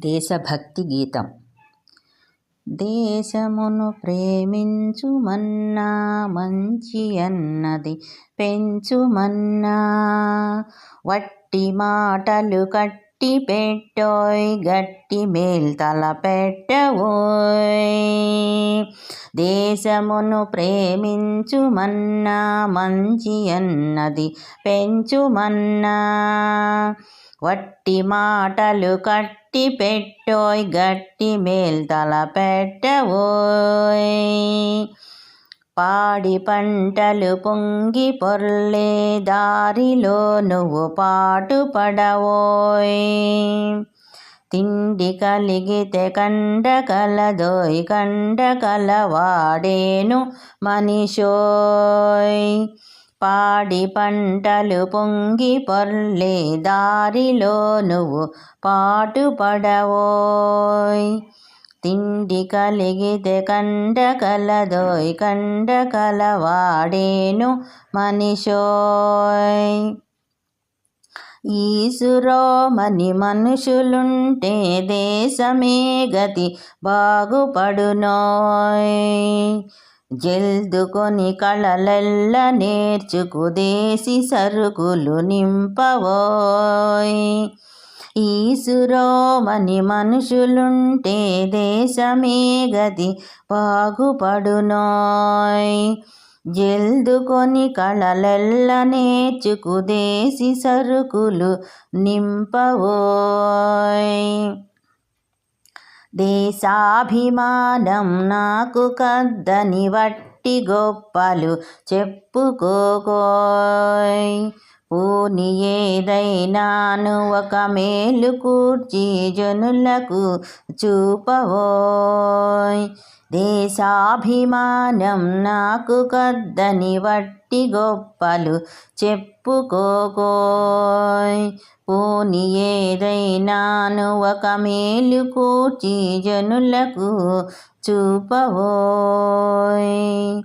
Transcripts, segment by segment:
దేశభక్తి గీతం. దేశమును ప్రేమించుమన్నా మంచి అన్నది పెంచుమన్నా వట్టి మాటలు కట్టి పెట్టోయ్ గట్టి మేల్తల పెట్టవోయ్ దేశమును ప్రేమించుమన్నా మంచి అన్నది పెంచుమన్నా వట్టి మాటలు కట్టి గట్టి పెట్టోయ్ గట్టి మేల్తల పెట్టవోయ్ పాడి పంటలు పొంగి పొర్లే దారిలో నువ్వు పాటు పడవోయ్ తిండి కలిగితే కండ కలదోయ్ కండ కలవాడేను మనిషోయ్. పాడి పంటలు పొంగి పొర్లే దారిలో నువ్వు పాటు పడవోయ్ తిండి కలిగితే కండ కలదోయ్ కండ కలవాడేను మనిషోయ్. ఈసురోమని మనుషులుంటే దేశమే గతి బాగుపడునోయ్. జల్దుకొని కళలెల్ల నేర్చుకు దేశి సరుకులు నింపవోయ్. ఈసురోమని మనుషులుంటే దేశమే గది బాగుపడునోయ్. జల్దుకొని కళలెల్ల నేర్చుకు దేశి సరుకులు నింపవోయ్. దేశాభిమానం నాకు కద్దని వట్టి గొప్పలు చెప్పుకోకోయ్. పూని ఏదైనాను ఒక మేలు కూర్చి జనులకు చూపవోయ్. దేశాభిమానం నాకు కద్దని వట్టి గొప్పలు చెప్పుకోకోయ్. నీ ఏదైనాను ఒక మేలు కూర్చి జనులకు చూపవోయ్.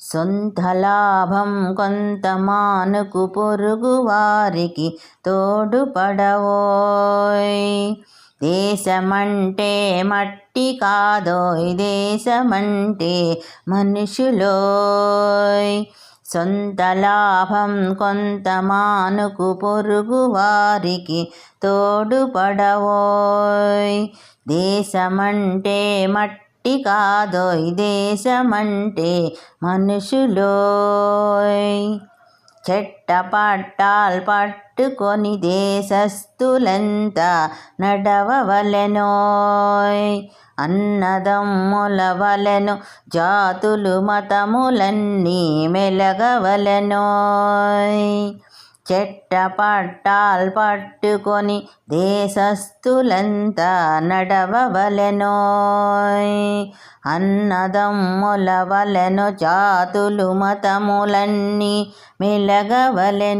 సొంత లాభం కొంత మానుకు పొరుగు వారికి తోడుపడవోయ్. దేశమంటే మట్టి కాదోయ్ దేశమంటే మనుషులోయ్. సొంత లాభం కొంత మానుకు పొరుగు వారికి తోడుపడవోయ్. దేశమంటే మట్టి కాదోయ్ దేశమంటే మనుషులోయ్. చెట్ట పట్టాల్ పట్టుకొని దేశస్థులంతా నడవవలెనోయ్. అన్నదమ్ముల వలెను జాతులు మతములన్నీ మెలగవలెనోయ్. చెట్ట పట్టాల్ పట్టుకొని దేశస్థులంతా నడవవలెను అన్నదమ్ముల వలెను జాతులు మతములన్నీ మెలగవలెనోయ్.